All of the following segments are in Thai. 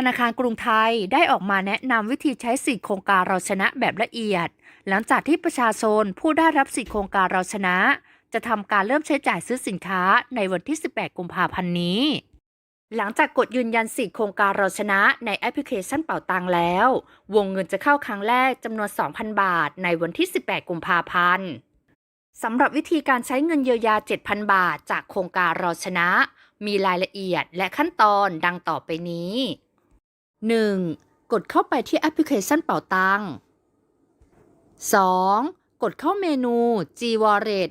ธนาคารกรุงไทยได้ออกมาแนะนำวิธีใช้สิทธิโครงการเราชนะแบบละเอียด หลังจากที่ประชาชนผู้ได้รับสิทธิโครงการเราชนะ จะทำการเริ่มใช้จ่ายซื้อสินค้าในวันที่ 18 กุมภาพันธ์นี้ หลังจากกดยืนยันสิทธิโครงการเราชนะในแอปพลิเคชันเป่าตังแล้ว วงเงินจะเข้าครั้งแรกจำนวน 2,000 บาท ในวันที่ 18 กุมภาพันธ์สำหรับวิธีการใช้เงินเยียวยา 7,000 บาท จากโครงการเราชนะ มีรายละเอียดและขั้นตอนดังต่อไปนี้ 1. กดเข้าไปที่แอปพลิเคชันเป่าตัง 2. กดเข้าเมนู G Wallet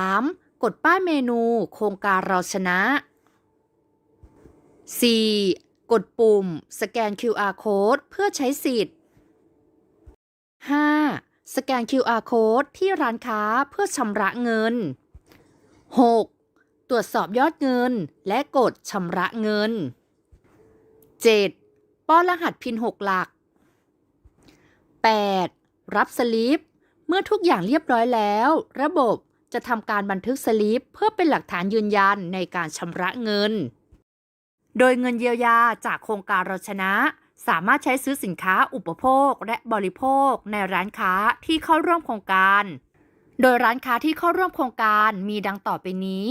3. กดป้ายเมนูโครงการเราชนะ 4. กดปุ่ม สแกน QR Code เพื่อใช้สิทธิ์ 5. สแกน QR Code ที่ร้านค้าเพื่อชำระเงิน 6. ตรวจสอบยอดเงินและกดชำระเงิน 7. ป้อนรหัสพิน 6 หลัก 8. รับสลิป เมื่อทุกอย่างเรียบร้อยแล้ว ระบบจะทำการบันทึกสลิปเพื่อเป็นหลักฐานยืนยันในการชำระเงิน โดยเงินเยียวยาจากโครงการเราชนะ สามารถใช้ซื้อสินค้าอุปโภคและบริโภคในร้านค้าที่เข้าร่วมโครงการ โดยร้านค้าที่เข้าร่วมโครงการมีดังต่อไปนี้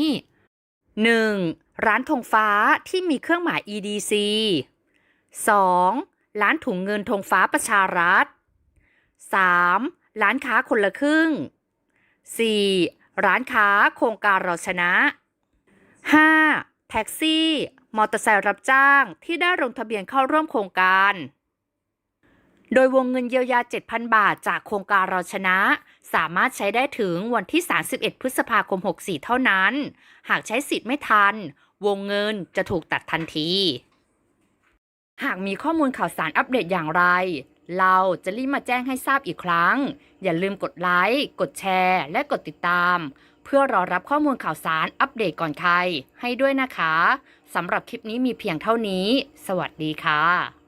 1. ร้านธงฟ้าที่มีเครื่องหมาย EDC 2. ร้านถุงเงินธงฟ้าประชารัฐ 3. ร้านค้าคนละครึ่ง 4. ร้านค้าโครงการเราชนะ 5. แท็กซี่ มอเตอร์ไซค์รับจ้างที่ได้ลงทะเบียนเข้าร่วมโครงการ โดยวงเงินเยียวยา 7,000 บาทจากโครงการเราชนะ สามารถใช้ได้ถึงวันที่ 31 พฤษภาคม 64 เท่านั้น หากใช้สิทธิ์ไม่ทัน วงเงินจะถูกตัดทันที หากมีข้อมูลข่าวสารอัปเดตอย่างไร เราจะรีบมาแจ้งให้ทราบอีกครั้ง อย่าลืมกดไลค์กดแชร์ และกดติดตาม เพื่อรอรับข้อมูลข่าวสารอัปเดตก่อนใครให้ด้วยนะคะสำหรับคลิปนี้มีเพียงเท่านี้ สวัสดีค่ะ